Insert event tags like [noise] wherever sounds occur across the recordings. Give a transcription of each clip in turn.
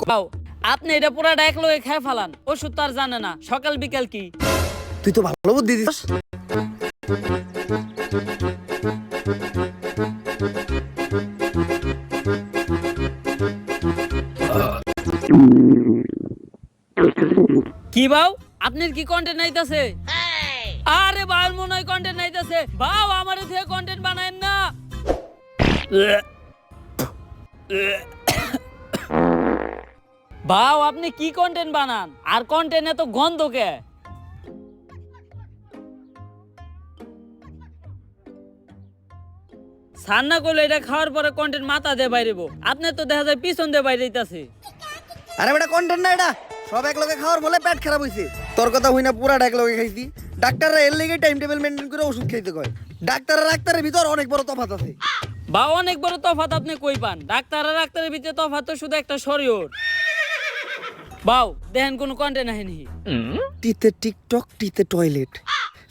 বাউ আপনি এটা পুরাটা এক লোকে খেয়ে ফেলান ওষুধ তো আর জানে না সকাল বিকাল কি? তুই তো ভালো বুদ্ধি দিস। কি বাউ? আপনার কি কন্টেন্ট নাইতাছে আরে বাউর মনে হয় কন্টেন্ট নাইতাছে বাউ আমার থেকে কন্টেন্ট বানায়েন না। বাউ আপনি কি কন্টেন্ট বানান? আর কন্টেন্ট এত গন্ধ কে? সান্না করলে এটা খাওয়ার পরে কন্টেন্ট মাথা দিয়ে বাইরেবো। আপনার তো দেখা যায় পিছন দিয়ে বাইরে দিতেছে আরে বেটা কন্টেন্ট না এটা। সব এক লগে খাওয়ার বলে পেট খারাপ হইছে। তোর কথা হই না পুরা এক লগে খাইছি। ডাক্তাররা এর লেগে টাইম টেবিল মেনটেন করে ওষুধ খাইতে কয়। ডাক্তার ডাক্তারের ভিতর অনেক বড় তফাত আছে। বা অনেক বড় তফাত আপনি কই পান? ডাক্তার আর ডাক্তারের ভিতরে তফাত তো শুধু একটা শরীর বাউ দেখেন কোনো কন্টেন্ট আহেনি টিতে টিকটক টিতে টয়লেট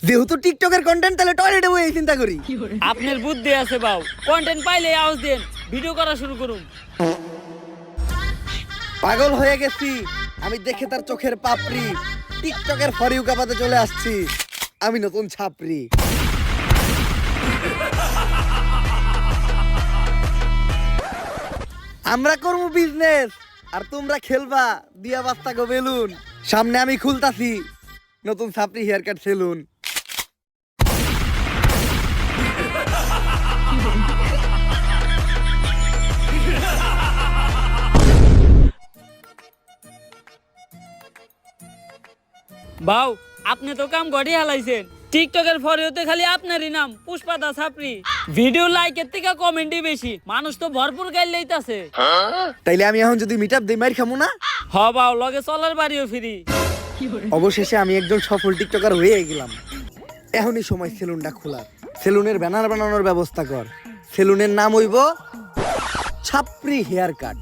যেহেতু টিকটকের কন্টেন্ট তাহলে টয়লেটে বই চিন্তা করি। আপনার বুদ্ধি আছে বাউ কন্টেন্ট পাইলে আওয়াজ দেন ভিডিও করা শুরু করুন। পাগল হয়ে গেছি আমি দেখে তার চোখের পাপড়ি টিকটকের ফরিউ কাপাতে চলে আসছি আমি নতুন ছাপরি আমরা করব বিজনেস আর তোমরা খেলবা, দিয়া বাস্তা গো বেলুন। সামনে আমি খুলতাছি, নতুন ছাপরি হেয়ার কাট সেলুন বাউ, আপনি তো কাম গড়ি হালাইছেন। টিকটকের ফরিওতে খালি আপনারই নাম পুষ্পা দা ছাপরি ভিডিও লাইকের থেকে কমেন্টই বেশি। মানুষ তো ভরপুর গাইল লইতাছে। তাইলে আমি এখন যদি মিট আপ দিই মার খামু না? হ বাউ লগে চলার বাড়িও ফিরি। অবশেষে আমি একজন সফল টিকটকার হয়ে গেলাম। এখনই সময় সেলুনটা খোলার। সেলুনের ব্যানার বানানোর ব্যবস্থা কর। সেলুনের নাম হইব ছাপরি হেয়ার কাট।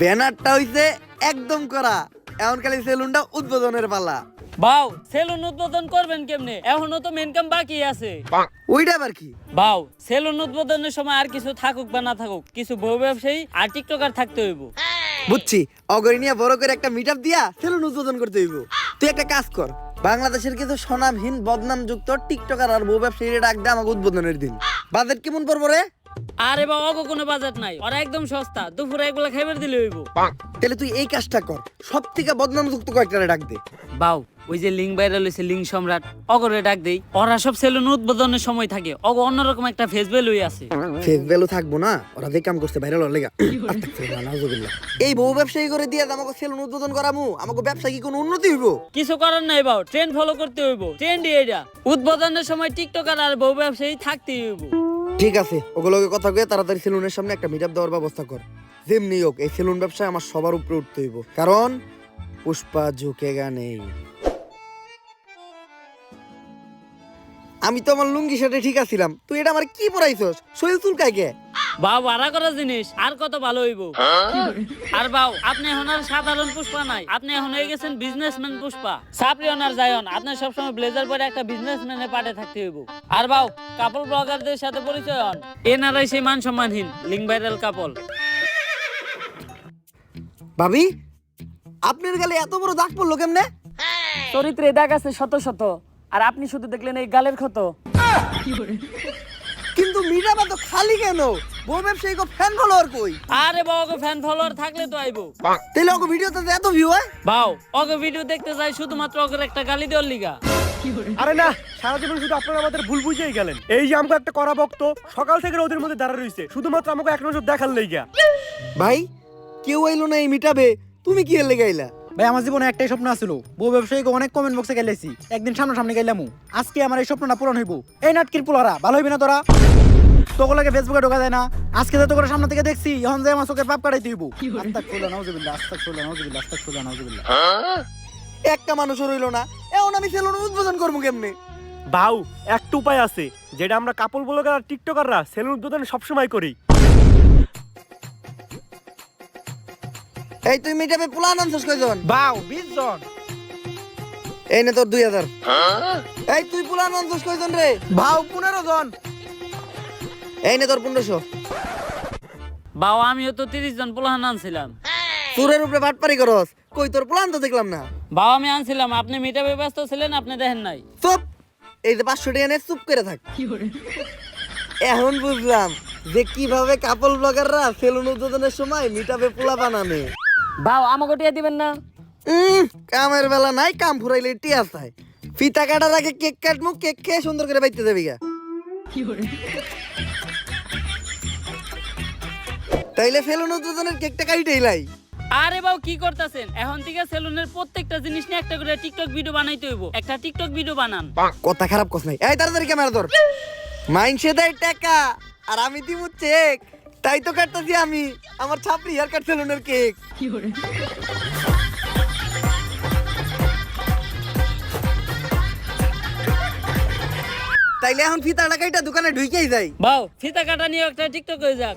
ব্যানারটা হইছে একদম করা। এখন খালি সেলুনটা উদ্বোধনের পালা। বাউ সেলুন উদ্বোধন করবেন কেমনে? এখনও তো মেন কাম বাকি আছে। ওইটা আবার কি? বাউ সেলুন উদ্বোধনের সময় আর কিছু থাকুক বা না থাকুক কিছু বউ ব্যবসায়ী আর টিকটকার থাকতে হইব। বুঝছি। অগরি নিয়ে বড় করে একটা মিট দিয়া সেলুন উদ্বোধন করতে হইব। তুই একটা কাজ কর বাংলাদেশের কিছু স্বনামহীন বদনাম যুক্ত টিকটকার আর বউ ব্যবসায়ীরা ডাক দে আমাকে উদ্বোধনের দিন। বাজেট কেমন পড়ব রে? আরে বাবা অগো কোনো বাজেট নাই। ওরা একদম সস্তা। দুপুরে এগুলা খাইবার দিলে হইব। তাহলে তুই এই কাজটা কর। সব থেকে বদনাম যুক্ত কয়েকটা ডাক দে। বাউ ওই যে লিঙ্ক ভাইরাল হয়েছে লিঙ্ক সম্রাট অগরে ডাক দেই। ওরা সব সেলুন উদ্বোধনের সময় থাকে। অগ অন্যরকম একটা ফেস ভ্যালুই আছে। ফেস ভ্যালু থাকব না ওরা যে কাম করছে ভাইরাল লেগা। এই বউ ব্যবসায়ী করে দিয়ে আমাকে সেলুন উদ্বোধন করামু আমাকে ব্যবসা কি কোনো উন্নতি হইব? কিছু করার নাই বাউ ট্রেন্ড ফলো করতে হইব। ট্রেন্ড এটা উদ্বোধনের সময় টিকটকার আর বউ ব্যবসায়ী থাকতেই হইব। ঠিক আছে ওগুলোকে কথা কয়ে তাড়াতাড়ি সেলুনের সামনে একটা মিট দেওয়ার ব্যবস্থা কর। যেমনি হোক এই সেলুন ব্যবসায় আমার সবার উপরে উঠতে হইব। কারণ পুষ্পা ঝুঁকেগা নেই। আমি তো আমার লুঙ্গি শার্টে ঠিক আছিলাম। তুই এটা আমার কি পরাইছস? শরীর চুলকায় কে বাউ ভাড়া করা জিনিস আর কত ভালো হইব। আর বাউ আপনি এখন আর সাধারণ পুষ্পা নাই। আপনি এখন হয়ে গেছেন বিজনেসম্যান পুষ্পা। সাপরি ওনার যায়ন আপনি সবসময় ব্লেজার পরে একটা বিজনেসম্যানের পাটে থাকতে হইব। আর বাউ কাপল ব্লগারদের সাথে পরিচয় হন। এনারাই সেই মান সম্মানহীন লিঙ্ক ভাইরাল কাপল ভাবি আপনার গালে এত বড় দাগ পড়ল কেমনে? চরিত্রে দাগ আছে শত শত। আর আপনি শুধু দেখলেন এই গালের ক্ষত। কিন্তু মিরাবা তো খালি কেন? বউ ব্যবসায়ী ফ্যান ফলোয়ার কই? আরে বাবা ফ্যান ফলোয়ার থাকলে তো আইবো। তাহলে ওকে ভিডিওতে তো এত ভিউ হয়। বাও ওকে ভিডিও দেখতে যাই শুধুমাত্র ওকে একটা গালি দেওয়ার লিগা। আরে না সারা জীবন শুধু আপনারা আমাদের ভুল বুঝেই গেলেন। এই যে আমাকে একটা করা ভক্ত সকাল থেকে ওদের মধ্যে দাঁড়া রয়েছে শুধুমাত্র আমাকে এক নজর দেখার লেগা। ভাই কেউ আইলো না এই মিটাবে তুমি কি এর লেগে আইলা? ভাই, আমার জীবনে একটাই স্বপ্ন আছিল। বউ ব্যবসায়ীকে অনেক কমেন্ট বক্সে গেলেছি। একদিন সামনাসামনি গেলাম। আজকে আমার এই স্বপ্নটা পূরণ হইব। এই নাটকির পোলারা, ভালো হইবি না তোরা? তোগুলোকে ফেসবুকে ঢোকা যায় না। আজকে তো তোকে সামনে থেকে দেখছি, এখন যে আমার চোখের পাপ কাটাইতে হইব। আস্তাক ফুলা নাউজুবিল্লাহ আস্তাক ফুলা নাউজুবিল্লাহ। একটা মানুষ রইল না। এখন আমি সেলুন উদ্বোধন করব কেমনে? বাউ, একটা উপায় আছে, যেটা আমরা কাপড় ব্লগার আর টিকটকাররা সেলুন উদ্বোধন সবসময় করি। এই তুই মিটাবে প্লান আনছিস কয়জন? বাউ বিশ জন। এই নে তোর দুই হাজার। এই তুই প্লান আনছিস কয়জন রে? ভাও পনেরো জন। এই নে তোর পনেরোশো। বাবা আমিও তো তিরিশ জন পোলাহান আনছিলাম। চুরের উপরে বাটপারি করস। কই তোর প্লান তো দেখলাম না? বাউ আমি আনছিলাম। আপনি মিটাবে ব্যস্ত ছিলেন আপনি দেখেন নাই। চুপ! এই যে পাঁচশো টাকা নে চুপ করে থাক। কি এখন বুঝলাম যে কীভাবে কাপল ব্লগাররা সেলুন উদ্বোধনের সময় মিটাবে পোলা বানানে। বাও আমাকে টিয়া দিবেন না। কামের বেলা নাই কাম ফুরাইলে টিয়া চাই। ফিতা কাটার আগে কেক কাটমু কেক খেয়ে সুন্দর করে বাইতে যাবি গা। তাইলে ফেলুন উদ্বোধনের কেকটা কাইটেই লাই। আরে বাবু কি করতেছেন? এখন থেকে সেলুনের প্রত্যেকটা জিনিস নিয়ে একটা করে টিকটক ভিডিও বানাইতে হইব। একটা টিকটক ভিডিও বানান। কথা খারাপ কস নাই। এই তাড়াতাড়ি ক্যামেরা ধর। মাইনসে দেয় টাকা আর আমি দিব চেক তাই তো কাটতেছি আমি। আমার ছাপড়ি হেয়ার কাট সেলুনের কেক তাইলে এখন ফিতা টাকাইটা দোকানে ঢুকেই যাই। বাউ ফিতা কাটা নিয়ে একটা টিকটক হয়ে যাক।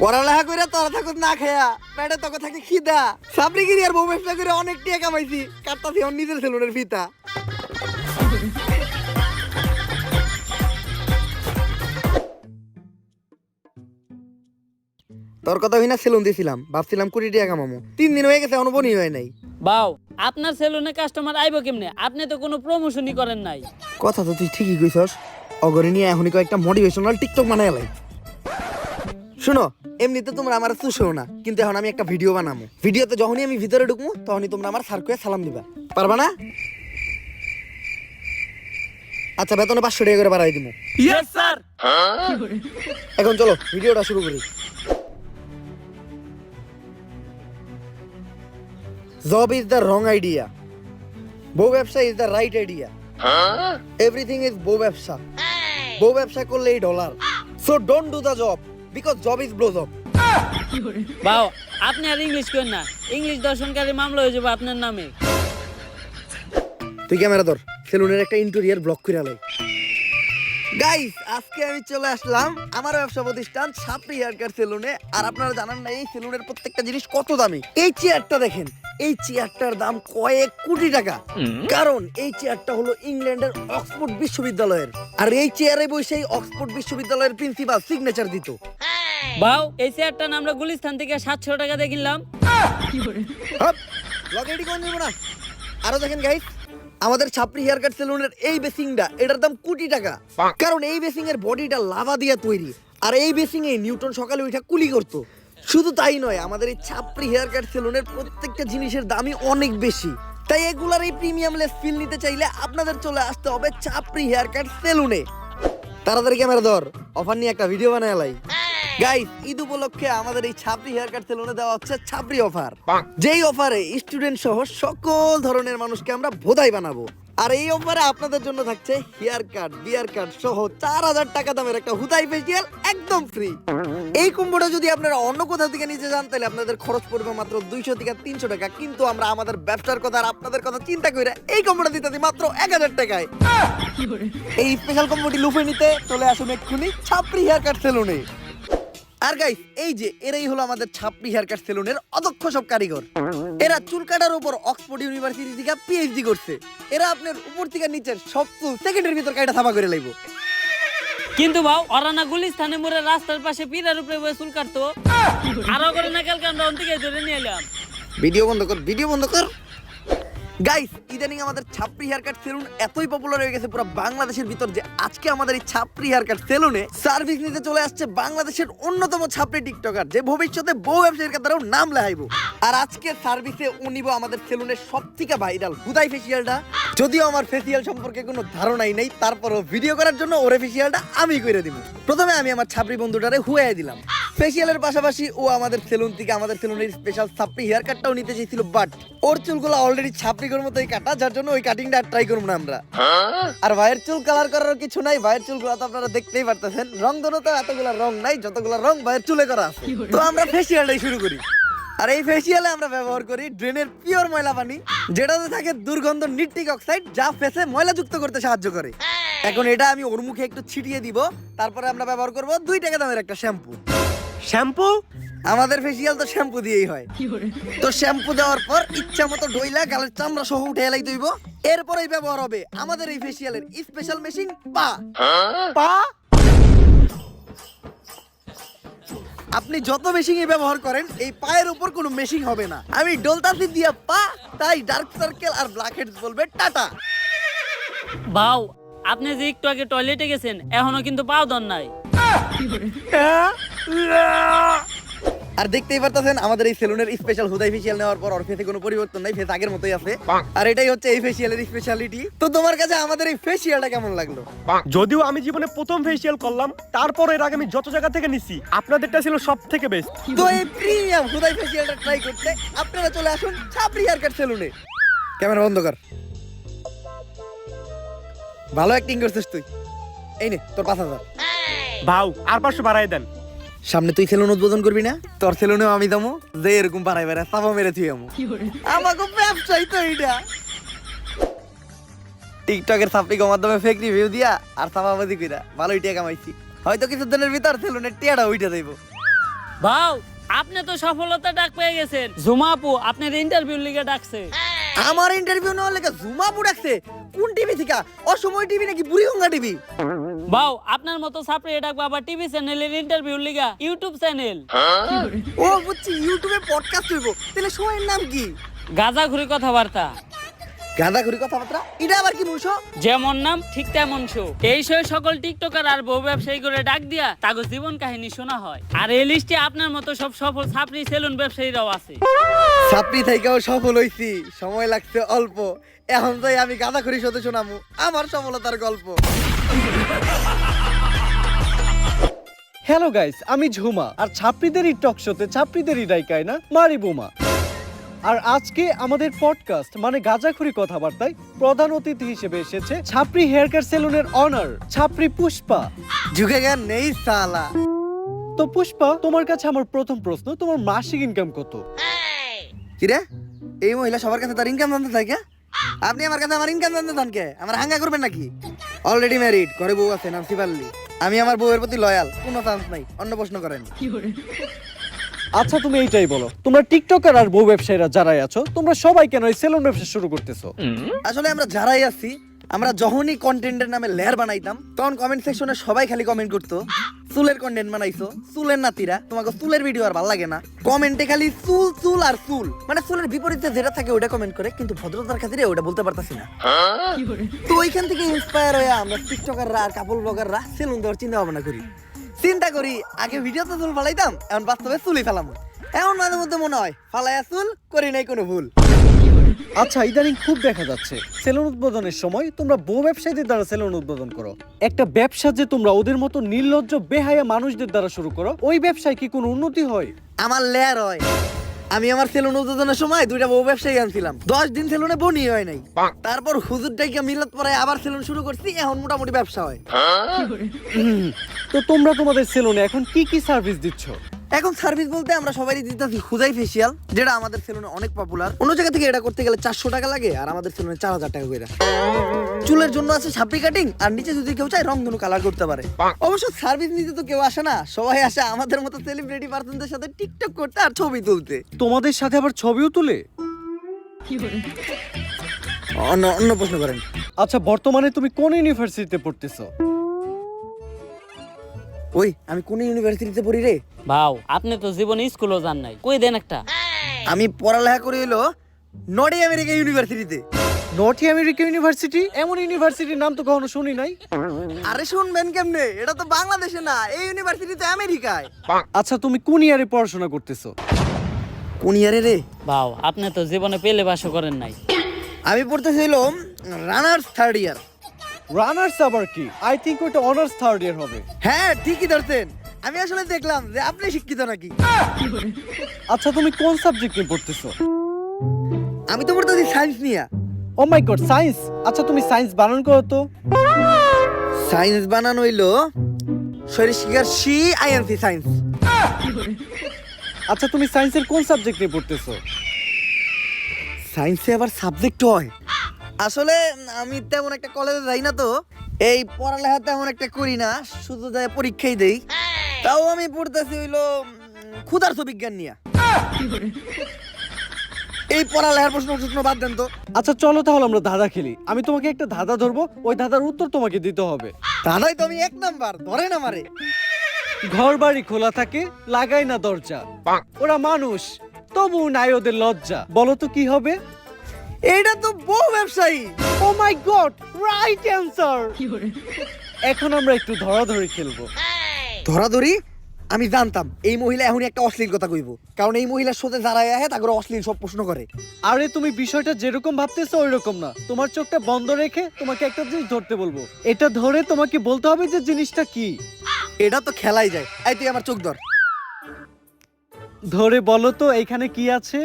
পড়ালেখা করে তোরা থাকুক না খেয়া পেটে তোকে থাকে খিদা। সাবরিগিরি আর বউ ব্যবসা করে অনেক টিয়া কামাইছি। কাটতাছি আমার নিজের সেলুনের ফিতা। তোর কথা হই না সেলুন দিয়েছিলাম ভাবছিলাম কোটি টাকা কামামো। তিন দিন হয়ে গেছে এখনও হয় নাই। বাউ আপনার সেলুনে কাস্টমার আইবো কেমনে? আপনি তো কোনো প্রমোশনই করেন নাই। কথা তো তুই ঠিকই কইছস। অগরে নিয়ে এখনই কয়েকটা মোটিভেশনাল টিকটক বানাই লাই শুনো এমনিতে তোমরা আমার চুষেও না কিন্তু এখন আমি একটা ভিডিও বানাবো ভিডিওতে যখনই আমি ভিতরে ঢুকবো তখনই তোমরা আমার স্যার সালাম দিবা। পারবা না? আচ্ছা বেতনে পাঁচশো টাকা করে বাড়াই দিব এখন চলো ভিডিওটা শুরু করি। Job is the wrong idea বউ ব্যবসা is the right idea everything is বউ ব্যবসা বউ ব্যবসা করলে এই dollar so don't do the job because job is blow job বাউ আপনি আর ইংলিশ করেন না। ইংলিশ দর্শনকারী মামলা হয়ে যাবে আপনার নামে। তুই ক্যামেরা ধর সেলুনের একটা ইন্টেরিয়ার ব্লক করে আলাই। গাইস আজকে আমি চলে আসলাম আমার ব্যবসা প্রতিষ্ঠান সাপড়ি হেয়ার সেলুনে আর আপনারা জানান না এই সেলুনের প্রত্যেকটা জিনিস কত দামি? এই চেয়ারটা দেখেন এই চেয়ারটার দাম কয়েক কোটি টাকা। কারণ এই চেয়ারটা হলো ইংল্যান্ডের অক্সফোর্ড বিশ্ববিদ্যালয়ের। আর এই চেয়ারে বসে এই অক্সফোর্ড বিশ্ববিদ্যালয়ের প্রিন্সিপাল সিগনেচার দিত। বাউ এই চেয়ারটা আমরা গুলিস্তান থেকে সাতশো টাকা দিয়ে কিনলাম। হাপ, লগে কোন নিব না? আরও দেখেন গাইস আমাদের ছাপড়ি হেয়ার কাট সেলুনের এই বেসিংটা এটার দাম কোটি টাকা। কারণ এই বেসিং এর বডিটা লাভা দিয়ে তৈরি। আর এই বেসিং এ নিউটন সকালে উঠে কুলি করতো। শুধু তাই নয় আমাদের এই ছাপড়ি হেয়ার কাট সেলুনের প্রত্যেকটা জিনিসের দামই অনেক বেশি। তাই এগুলার এই প্রিমিয়াম লেস ফিল নিতে চাইলে আপনাদের চলে আসতে হবে ছাপড়ি হেয়ার কাট সেলুনে তাড়াতাড়ি ক্যামেরা ধর অফার নিয়ে একটা ভিডিও বানায় লাই। গাইস ঈদ উপলক্ষে আমাদের এই ছাপড়ি হেয়ার কাট সেলুনে দেওয়া হচ্ছে ছাপড়ি অফার যেই অফারে স্টুডেন্ট সহ সকল ধরনের মানুষকে আমরা ভোদাই বানাবো। আর এই অফারে আপনাদের জন্য থাকছে হেয়ার কাট বিয়ার কাট সহ চার হাজার টাকা দামের একটা হুদাই ফেসিয়াল একদম ফ্রি এই কুম্ভটা যদি আপনারা অন্য কোথাও থেকে নিতে যান তাহলে আপনাদের খরচ পড়বে মাত্র দুইশো থেকে তিনশো টাকা। কিন্তু আমরা আমাদের ব্যবসার কথা আর আপনাদের কথা চিন্তা করে এই কুম্ভটা দিতে দিই মাত্র এক হাজার টাকায়। এই স্পেশাল কম্বোটি লুফে নিতে চলে আসুন এক্ষুনি ছাপড়ি হেয়ার কাট সেলুনে আর গাইস এই যে এরাই হলো আমাদের ছাপড়ি হেয়ার কাট সেলুনের অদক্ষ সব কারিগর। এরা চুল কাটার উপর অক্সফোর্ড ইউনিভার্সিটি থেকে পিএইচডি করছে। এরা আপনার উপর থেকে নিচের সব চুল সেকেন্ডের ভিতর কাটা থাপা করে লাইব। কিন্তু বাউ অরানা গুলিস্তানে মোড়ে রাস্তার পাশে পিরার উপরে বসে চুল কাটতো। আরও করে না কালকে আমরা অন্তিকে ধরে নিয়ে এলাম। ভিডিও বন্ধ কর ভিডিও বন্ধ কর। গাইস ইদানিং আমাদের ছাপড়ি হেয়ার কাট সেলুন এতই পপুলার হয়ে গেছে, পুরো বাংলাদেশের ভিতর যে আজকে আমাদের এই ছাপড়ি হেয়ার কাট সেলুনে সার্ভিস নিতে চলে আসছে বাংলাদেশের অন্যতম ছাপড়ি টিকটকার যে ভবিষ্যতে বহু ব্যবসায়ীর দ্বারাও নাম লেহাইব আর আজকে সার্ভিসে উনিব আমাদের সেলুনের সব থেকে ভাইরাল হুদাই ফেসিয়ালটা যদিও আমার ফেসিয়াল সম্পর্কে কোনো ধারণাই নেই, তারপরও ভিডিও করার জন্য ওরে ফেসিয়ালটা আমি করে দিব। প্রথমে আমি আমার ছাপড়ি বন্ধুটারে হুয়াই দিলাম। ফেসিয়ালের পাশাপাশি ও আমাদের সেলুন থেকে আমাদের সেলুনের স্পেশাল ছাপড়ি হেয়ার কাটটাও নিতে চেয়েছিল বাট ওর চুলগুলো অলরেডি ছাপড়ির মতোই কাটা যার জন্য ওই কাটিংটা আর ট্রাই করব না আমরা। আর ভাইয়ের চুল কালার করার কিছু নাই ভাইয়ের চুলগুলো তো আপনারা দেখতেই পারতেছেন। রং ধরো তো এতগুলো রং নাই যতগুলো রং ভাইয়ের চুলে করা আছে। তো আমরা ফেসিয়ালটাই শুরু করি। আর এই ফেসিয়ালে আমরা ব্যবহার করি ড্রেনের পিওর ময়লা পানি যেটাতে থাকে দুর্গন্ধ নিট্রিক অক্সাইড যা ফেসে ময়লা যুক্ত করতে সাহায্য করে। এখন এটা আমি ওর মুখে একটু ছিটিয়ে দিব তারপরে আমরা ব্যবহার করব দুই টাকা দামের একটা শ্যাম্পু শ্যাম্পু? আমাদের ফেসিয়াল তো শ্যাম্পু দিয়েই হয়। তো শ্যাম্পু দেওয়ার পর ইচ্ছা মতো ডইলা গালের চামড়া সহ উঠে এলাই দইব এরপরেই ব্যবহার হবে আমাদের এই ফেসিয়ালের স্পেশাল মেশিন পা। পা? আপনি যত মেশিং ব্যবহার করেন এই পায়ের উপর কোনো মেশিং হবে না। আমি ডোলতাছি দিয়া পা তাই ডার্ক সার্কেল আর ব্ল্যাক হেডস বলবে টাটা। বাউ আপনি যে একটু আগে টয়লেটে গেছেন এখনও কিন্তু পাও দন নাই। [laughs] আর দেখতেই পারতেছেন আমাদের এই সেলুনের স্পেশাল হুদাই ফেসিয়াল নেওয়ার পর ওর ফেসে কোনো পরিবর্তন নাই ফেস আগের মতোই আছে। আর এটাই হচ্ছে এই ফেসিয়ালের স্পেশালিটি তো তোমার কাছে আমাদের এই ফেসিয়ালটা কেমন লাগল? যদিও আমি জীবনে প্রথম ফেসিয়াল করলাম তারপর এর আগে আমি যত জায়গা থেকে নিছি আপনাদেরটা ছিল সব থেকে বেস্ট তো এই প্রিমিয়াম হুদাই ফেসিয়ালটা ট্রাই করতে আপনারা চলে আসুন ছাপরি হেয়ার কাট সেলুনে ক্যামেরা বন্ধ কর। ভালো অ্যাক্টিং করছিস তুই। এই নে তোর পাঁচ হাজার। ভাও আর পাঁচশো বাড়াই দেন। সামনে তুই সেলুন উদ্বোধন করবি না? তোর সেলুনেও আমি দামো যে এরকম পাড়াই বেড়া চাপা মেরে তুই আমু। আমাকে ব্যবসায়ী তো এইটা। টিকটকের সাপটিকের মাধ্যমে ফেক রিভিউ দিয়া আর চাপাবাদি কইরা ভালোই টিয়া কামাইছি। হয়তো কিছু দিনের ভিতর সেলুনের টিয়াটা উইটা দেবো বাউ আপনি তো সফলতা ডাক পেয়ে গেছেন। ঝুমা আপু আপনার ইন্টারভিউ লিগে ডাকছে। আমার ইন্টারভিউ নেওয়ার লেগে জুমাপু ডাকছে। কোন টিভি থেকে? অসময় টিভি নাকি বুড়িগঙ্গা টিভি বাউ আপনার মতো সাপড়ে ডাকবো আবার টিভি চ্যানেলের ইন্টারভিউ লিগা ইউটিউব চ্যানেল ও বুঝছি ইউটিউবে পডকাস্ট হইব। তাহলে সময়ের নাম কি? গাজা ঘুরি কথাবার্তা। গাঁদা ঘুরি কথাবার্তা? এটা আবার কি মুনশো যেমন নাম ঠিক তেমন শো। এই শো সকল টিকটকার আর বউ ব্যবসায়ী করে ডাক দিয়া তাগো জীবন কাহিনী শোনা হয়। আর এই লিস্টে আপনার মতো সব সফল ছাপড়ি সেলুন ব্যবসায়ীরাও আছে। ছাত্রী থেকেও সফল হইছি। সময় লাগছে অল্প। এখন যাই আমি গাঁদা ঘুরি সাথে শোনামু। আমার সফলতার গল্প। হ্যালো গাইস আমি ঝুমা। আর ছাত্রীদেরই টক শোতে ছাত্রীদেরই ডাইকায় না মারি বোমা। আর আজকে আমাদের পডকাস্ট মানে গাজাখুরি কথাবার্তায় প্রধান অতিথি হিসেবে এসেছে ছাপরি হেয়ার কাট সেলুনের অনার ছাপরি পুষ্পা। ঝুঁকে গেন নেই সালা। তো পুষ্পা তোমার কাছে আমার প্রথম প্রশ্ন তোমার মাসিক ইনকাম কত? কিরে এই মহিলা সবার কাছে তার ইনকাম জানতে থাকে আপনি আমার কাছে আমার ইনকাম জানতে চান কে? আমার হাঙ্গা করবেন নাকি? অলরেডি ম্যারিড ঘরে বউ আছে নাম সিপাল্লি আমি আমার বউয়ের প্রতি লয়াল কোনো চান্স নাই অন্য প্রশ্ন করেন। আচ্ছা তুমি এইটাই বলো তোমরা টিকটকার আর বউ ব্যবসায়ীরা যারাই আছো তোমরা সবাই কেন এই সেলুন ব্যবসা শুরু করতেছো? আসলে আমরা যারাই আছি আমরা যখনই কন্টেন্টের নামে লেয়ার বানাইতাম তখন কমেন্ট সেকশনে সবাই খালি কমেন্ট করতো। চুলের কন্টেন্ট বানাইছো, চুলের নাতিরা, তোমাকে চুলের ভিডিও আর ভালো লাগে না। কমেন্টে খালি চুল চুল আর চুল। মানে চুলের বিপরীতে যেটা থাকে ওটা কমেন্ট করে, কিন্তু ভদ্রতার খাতিরে ওটা বলতে পারতাছি না। তো ওইখান থেকে ইন্সপায়ার হয়ে আমরা টিকটকাররা আর কাপড় ব্লগাররা সেলুন দেওয়ার চিন্তা ভাবনা করি। চিন্তা করি, আগে ভিডিওতে চুল ফালাইতাম, এখন বাস্তবে চুলই ফেলাম। এখন মাঝে মধ্যে মনে হয় ফালাইয়া চুল, করি নাই কোনো ভুল। আচ্ছা ইদানিং খুব দেখা যাচ্ছে। সেলুন উদ্বোধনের সময় তোমরা বউ ব্যবসায়ীদের দ্বারা সেলুন উদ্বোধন করো। একটা ব্যবসা যে তোমরা ওদের মতো নির্লজ্জ বেহায়া মানুষদের দ্বারা শুরু করো ওই ব্যবসায় কি কোনো উন্নতি হয়? আমার লেয়ার হয়। আমি আমার সেলুন উদ্বোধনের সময় দুইটা বউ ব্যবসায়ী আনছিলাম। দশ দিন সেলুনে বনি হয় নাই। তারপর হুজুর ডাইকা মিলাত পরে আবার সেলুন শুরু করছি এখন মোটামুটি ব্যবসা হয়। তো তোমরা তোমাদের সেলুনে এখন কি কি সার্ভিস দিচ্ছ? এখন সার্ভিস বলতে আমরা সবাই দিতেছি খুদাই ফেসিয়াল যেটা আমাদের সেলুনে অনেক পপুলার অন্য জায়গা থেকে এটা করতে গেলে চারশো টাকা লাগে আর আমাদের সেলুনে চার হাজার টাকা করে। চুলের জন্য আছে ছাপড়ি কাটিং আর নিচে যদি কেউ চায় রং ধনু কালার করতে পারে। অবশ্য সার্ভিস নিতে তো কেউ আসে না সবাই আসে আমাদের মতো সেলিব্রিটি পার্সনদের সাথে টিকটক করতে আর ছবি তুলতে। তোমাদের সাথে আবার ছবিও তুলে? অন্য অন্য প্রশ্ন করেন। আচ্ছা বর্তমানে তুমি কোন ইউনিভার্সিটিতে পড়তেছো? ওই আমি কোন ইউনিভার্সিটিতে পড়ি রে? বাউ আপনি তো জীবনে স্কুলও যান নাই। কই দেন একটা? আমি পড়ালেখা করে এলো নর্থ আমেরিকা ইউনিভার্সিটিতে নর্থ আমেরিকা ইউনিভার্সিটি এমন ইউনিভার্সিটির নাম তো কখনো শুনি নাই। আরে শুনবেন কেমনে? এটা তো বাংলাদেশে না এই ইউনিভার্সিটিতে আমেরিকায়। আচ্ছা তুমি কোন ইয়ারে পড়াশোনা করতেছো? কোন ইয়ারে রে? বাউ আপনি তো জীবনে পেলে বাসও করেন নাই। আমি পড়তেছিলাম রানার্স থার্ড ইয়ার রানার্স আবার কি? আই থিংক ওটা অনার্স থার্ড ইয়ার হবে। হ্যাঁ ঠিকই ধরছেন। আমি আসলে দেখলাম যে আপনি শিক্ষিত নাকি? আচ্ছা তুমি কোন সাবজেক্ট নিয়ে পড়তেছো? আমি তো পড়তেছি সায়েন্স নিয়ে। ও মাই গড সায়েন্স আচ্ছা তুমি সায়েন্স বানান করো তো। সায়েন্স বানানো হইল শরীর শিকার সি আইএনসি সায়েন্স আচ্ছা তুমি সায়েন্সের কোন সাবজেক্ট নিয়ে পড়তেছো? সায়েন্সে আবার সাবজেক্ট হয়। আসলে আমি তেমন একটা কলেজে যাই না তো। এই পড়ালেখা তেমন একটা করি না শুধু যাই পরীক্ষাই দেই। তাও আমি পড়তেছি হইল উম, ক্ষুধার্ত বিজ্ঞান নিয়ে। এই পড়ালেখার প্রশ্ন প্রশ্ন বাদ দেন তো। আচ্ছা চলো তাহলে আমরা ধাঁধা খেলি। আমি তোমাকে একটা ধাঁধা ধরবো ওই ধাঁধার উত্তর তোমাকে দিতে হবে। দাদাই তো আমি এক নাম্বার ধরেন আমারে। ঘর বাড়ি খোলা থাকে লাগাই না দরজা। ওরা মানুষ তবু নাই ওদের লজ্জা। বলো তো কি হবে? এইটা তো বউ ব্যবসায়ী। Oh my god right answer এখন আমরা একটু ধরাধরি খেলব। ধরাধরি? আমি জানতাম এই মহিলা এখনই একটা অশ্লীল কথা কইব। কারণ এই মহিলার সাথে যারা আহে তাকে অশ্লীল সব প্রশ্ন করে। আরে তুমি বিষয়টা যেরকম ভাবতেছো ওই রকম না। তোমার চোখটা বন্ধ রেখে তোমাকে একটা জিনিস ধরতে বলব। এটা ধরে তোমাকে বলতে হবে যে জিনিসটা কি। এটা তো খেলাই যায়। এই তুই আমার চোখ ধর। ধরে বলো তো এখানে কি আছে?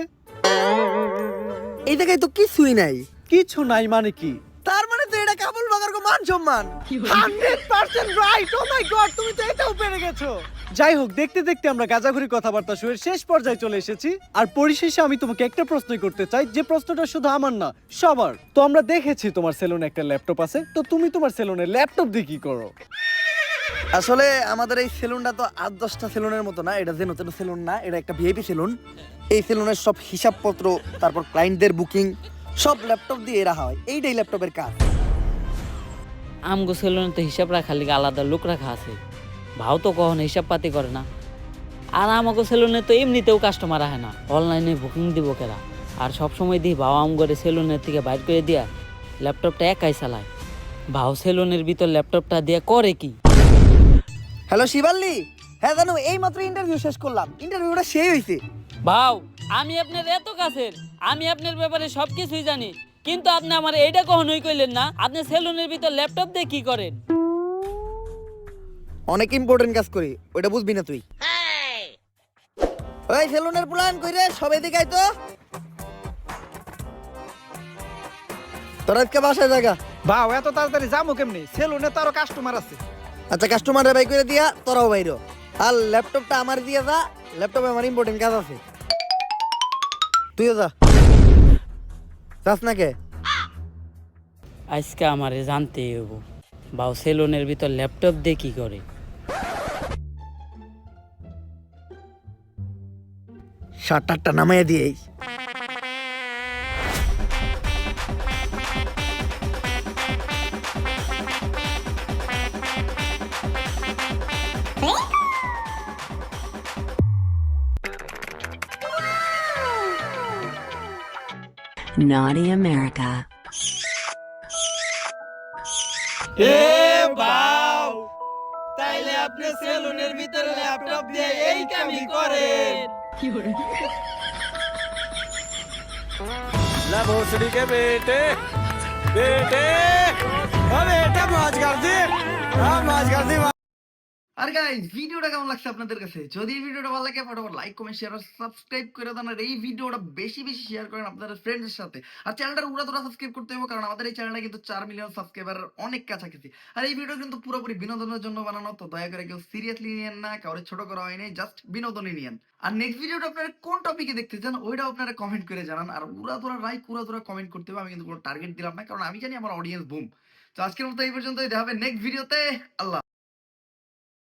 এই জায়গায় তো কিছুই নাই। কিছু নাই মানে কি? তার মানে তো এটা কাবুল বাগার মান সম্মান। Hundred percent right oh my god তুমি তো এটাও পেরে গেছো। যাই হোক দেখতে দেখতে আমরা গাজাঘুরি কথাবার্তা শুয়ে শেষ পর্যায়ে চলে এসেছি। আর পরিশেষে আমি তোমাকে একটা প্রশ্নই করতে চাই যে প্রশ্নটা শুধু আমার না সবার। তো আমরা দেখেছি তোমার সেলুনে একটা ল্যাপটপ আছে তো তুমি তোমার সেলুনে ল্যাপটপ দিয়ে কি করো? আসলে আমাদের এই সেলুনটা তো আট দশটা সেলুনের মতো না এটা যেন তেন সেলুন না এটা একটা ভিআইপি সেলুন। এই সেলুনের সব হিসাবপত্র তারপর ক্লায়েন্টদের বুকিং সব ল্যাপটপ দিয়ে রাখা হয়। এইটাই ল্যাপটপের কাজ। আমগো সেলুনে তো হিসাব রাখার লিগে আলাদা লোক রাখা আছে। ভাও তো কখনো হিসাব পাতি করে না। আর আমাকে সেলুনে তো এমনিতেও কাস্টমার আহে না। অনলাইনে বুকিং দিব কেরা? আর সব সময় দিই ভাও আমগরে সেলুনের থেকে বাইর করে দিয়া ল্যাপটপটা একাই চালায়। ভাও সেলুনের ভিতর ল্যাপটপটা দিয়ে করে কি? হ্যালো শিবাল্লি। হ্যাঁ জানো এই মাত্র ইন্টারভিউ শেষ করলাম। ইন্টারভিউটা সেই হয়েছে ভাও আমি আপনার এত কাছের আমি আপনার ব্যাপারে সব কিছুই জানি কিন্তু আপনি আমার এইটা কখনোই কইলেন না আপনি সেলুনের ভিতর ল্যাপটপ দিয়ে কি করেন? অনেক ইম্পর্টেন্ট কাজ করি ওইটা বুঝবি না তুই। ওই সেলুনের প্ল্যান কইরে সবাই দিকাই তো। তোর আজকে বাসায় জায়গা? বাও এত তাড়াতাড়ি যাব কেমনি? সেলুনে তো আরও কাস্টমার আছে। আচ্ছা কাস্টমারে বাই করে দিয়া তোরাও বাইরো। আর ল্যাপটপটা আমার দিয়ে যা ল্যাপটপে আমার ইম্পর্টেন্ট কাজ আছে। তুইও যা। যাস না কে? আজকে আমারে জানতে হব বাউ সেলুনের ভিতর ল্যাপটপ দিয়ে কি করে? শার্টারটা নামাইয়া দিয়েই। Naughty America. তাইলে আপনি সেলুনের ভিতরে ল্যাপটপ দিয়ে এই কামই করেন। আর গাইস ভিডিওটা কেমন লাগছে আপনাদের কাছে? যদি ভিডিওটা ভালো লাগে, ফটোফট লাইক কমেন্ট শেয়ার আর সাবস্ক্রাইব করে দেন। আর এই ভিডিওটা বেশি বেশি শেয়ার করেন আপনাদের ফ্রেন্ডসের সাথে। আর চ্যানেলটা উড়া তোরা সাবস্ক্রাইব করতে হবে কারণ আমাদের এই চ্যানেলটা কিন্তু চার মিলিয়ন সাবস্ক্রাইবার অনেক কাছাকাছি। আর এই ভিডিও কিন্তু পুরোপুরি বিনোদনের জন্য বানানো, তো দয়া করে কেউ সিরিয়াসলি নিয়েন না, কাউরে ছোট করা হয়নি জাস্ট বিনোদনই নিয়েন। আর নেক্সট ভিডিওটা আপনারা কোন টপিকে দেখতে চান, ওইটাও আপনারা কমেন্ট করে জানান। আর উড়া তোরা লাইক উড়া তোরা কমেন্ট করতে হবে আমি কিন্তু কোনো টার্গেট দিলাম না, কারণ আমি জানি আমার অডিয়েন্স বুম তো আজকের মতো এই পর্যন্তই, দেখা হবে নেক্সট ভিডিওতে আল্লাহ